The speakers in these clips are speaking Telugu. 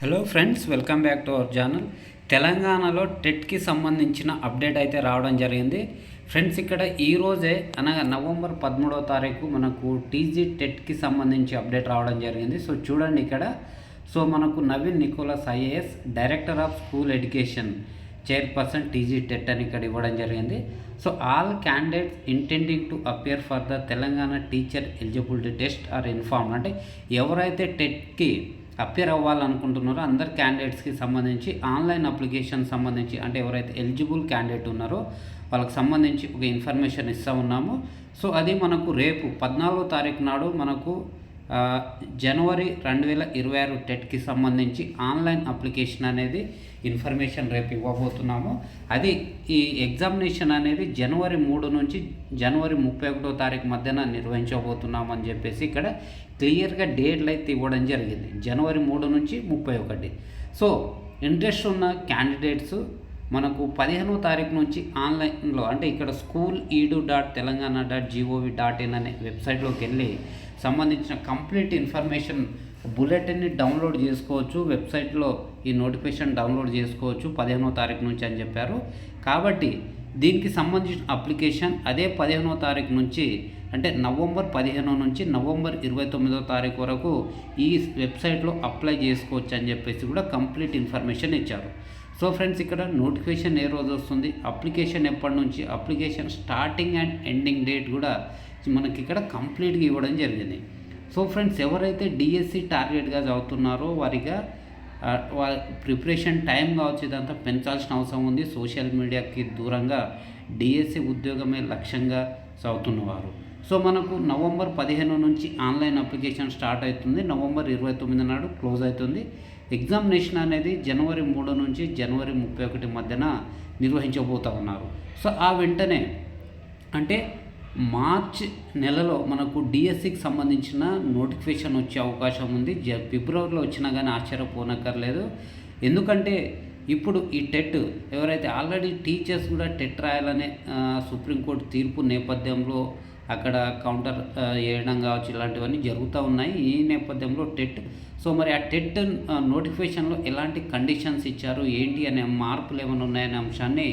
Hello friends welcome back to our channel తెలంగాణలో టెట్కి సంబంధించిన అప్డేట్ అయితే రావడం జరిగింది. ఫ్రెండ్స్ ఇక్కడ ఈరోజే అనగా నవంబర్ పదమూడవ తారీఖు మనకు టీజీ టెట్కి సంబంధించి అప్డేట్ రావడం జరిగింది. సో చూడండి ఇక్కడ. సో మనకు Naveen Nicolas IAS director of school education chairperson TG TET అని ఇక్కడ ఇవ్వడం జరిగింది. So all candidates intending to appear for the Telangana teacher eligibility test are inform అంటే ఎవరైతే టెట్కి అప్పేర్ అవ్వాలనుకుంటున్నారో అందరు క్యాండిడేట్స్కి సంబంధించి ఆన్లైన్ అప్లికేషన్ సంబంధించి అంటే ఎవరైతే ఎలిజిబుల్ క్యాండిడేట్ ఉన్నారో వాళ్ళకి సంబంధించి ఒక ఇన్ఫర్మేషన్ ఇస్తూ ఉన్నాము. సో అది మనకు రేపు పద్నాలుగో తారీఖు నాడు మనకు జనవరి రెండు వేల ఇరవై ఆరు టెట్కి సంబంధించి ఆన్లైన్ అప్లికేషన్ అనేది ఇన్ఫర్మేషన్ రేపు ఇవ్వబోతున్నాము. అది ఈ ఎగ్జామినేషన్ అనేది జనవరి మూడు నుంచి జనవరి ముప్పై ఒకటో తారీఖు మధ్యన నిర్వహించబోతున్నాము అని చెప్పేసి ఇక్కడ క్లియర్గా డేట్లు అయితే ఇవ్వడం జరిగింది. జనవరి మూడు నుంచి ముప్పై ఒకటి. సో ఇంట్రెస్ట్ ఉన్న క్యాండిడేట్స్ మనకు పదిహేనో తారీఖు నుంచి ఆన్లైన్లో అంటే ఇక్కడ school edu dot Telangana dot G O V dot in అనే వెబ్సైట్లోకి వెళ్ళి సంబంధించిన కంప్లీట్ ఇన్ఫర్మేషన్ బులెటిన్ని డౌన్లోడ్ చేసుకోవచ్చు వెబ్సైట్లో ఈ నోటిఫికేషన్ డౌన్లోడ్ చేసుకోవచ్చు పదిహేనో తారీఖు నుంచి అని చెప్పారు. కాబట్టి దీనికి సంబంధించిన అప్లికేషన్ అదే పదిహేనో తారీఖు నుంచి అంటే నవంబర్ పదిహేను నుంచి నవంబర్ ఇరవై తొమ్మిదో తారీఖు వరకు ఈ వెబ్సైట్లో అప్లై చేసుకోవచ్చు అని చెప్పేసి కూడా కంప్లీట్ ఇన్ఫర్మేషన్ ఇచ్చారు. సో ఫ్రెండ్స్ ఇక్కడ నోటిఫికేషన్ ఏ రోజు వస్తుంది? అప్లికేషన్ ఎప్పటి నుంచి? Application starting and ending date కూడా మనకి ఇక్కడ కంప్లీట్గా ఇవ్వడం జరిగింది. సో ఫ్రెండ్స్ ఎవరైతే డిఎస్సి టార్గెట్గా చదువుతున్నారో వారిగా వారి ప్రిపరేషన్ టైం కావచ్చు ఇదంతా పెంచాల్సిన అవసరం ఉంది. సోషల్ మీడియాకి దూరంగా డిఎస్సి ఉద్యోగమే లక్ష్యంగా చదువుతున్నవారు. సో మనకు నవంబర్ పదిహేను నుంచి ఆన్లైన్ అప్లికేషన్ స్టార్ట్ అవుతుంది. నవంబర్ ఇరవై తొమ్మిది నాడు క్లోజ్ అవుతుంది. ఎగ్జామినేషన్ అనేది జనవరి మూడు నుంచి జనవరి ముప్పై ఒకటి మధ్యన నిర్వహించబోతూ ఉన్నారు. సో ఆ వెంటనే అంటే మార్చ్ నెలలో మనకు డిఎస్సికి సంబంధించిన నోటిఫికేషన్ వచ్చే అవకాశం ఉంది. జ ఫిబ్రవరిలో వచ్చినా కానీ ఆశ్చర్యపోనక్కర్లేదు. ఎందుకంటే ఇప్పుడు ఈ టెట్ ఎవరైతే ఆల్రెడీ టీచర్స్ కూడా టెట్ రాయాలనే సుప్రీంకోర్టు తీర్పు నేపథ్యంలో అక్కడ కౌంటర్ వేయడం కావచ్చు ఇలాంటివన్నీ జరుగుతూ ఉన్నాయి ఈ నేపథ్యంలో టెట్. సో మరి ఆ టెట్ నోటిఫికేషన్లో ఎలాంటి కండిషన్స్ ఇచ్చారు? ఏంటి అనే మార్పులు ఏమైనా ఉన్నాయనే అంశాన్ని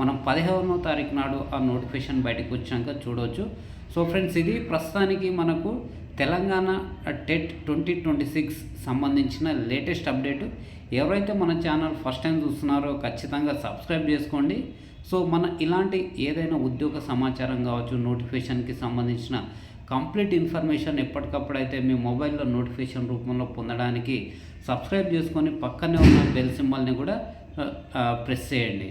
మనం పదిహేనో తారీఖు నాడు ఆ నోటిఫికేషన్ బయటకు వచ్చాక చూడవచ్చు సో ఫ్రెండ్స్ ఇది ప్రస్తుతానికి మనకు Telangana TET twenty twenty six సంబంధించిన లేటెస్ట్ అప్డేట్. ఎవరైతే మన ఛానల్ ఫస్ట్ టైం చూస్తున్నారో ఖచ్చితంగా సబ్స్క్రైబ్ చేసుకోండి. సో మన ఇలాంటి ఏదైనా ఉద్యోగ సమాచారం కావచ్చు నోటిఫికేషన్కి సంబంధించిన కంప్లీట్ ఇన్ఫర్మేషన్ ఎప్పటికప్పుడు అయితే మీ మొబైల్లో నోటిఫికేషన్ రూపంలో పొందడానికి సబ్స్క్రైబ్ చేసుకొని పక్కనే ఉన్న బెల్ సింబల్ని కూడా ప్రెస్ చేయండి.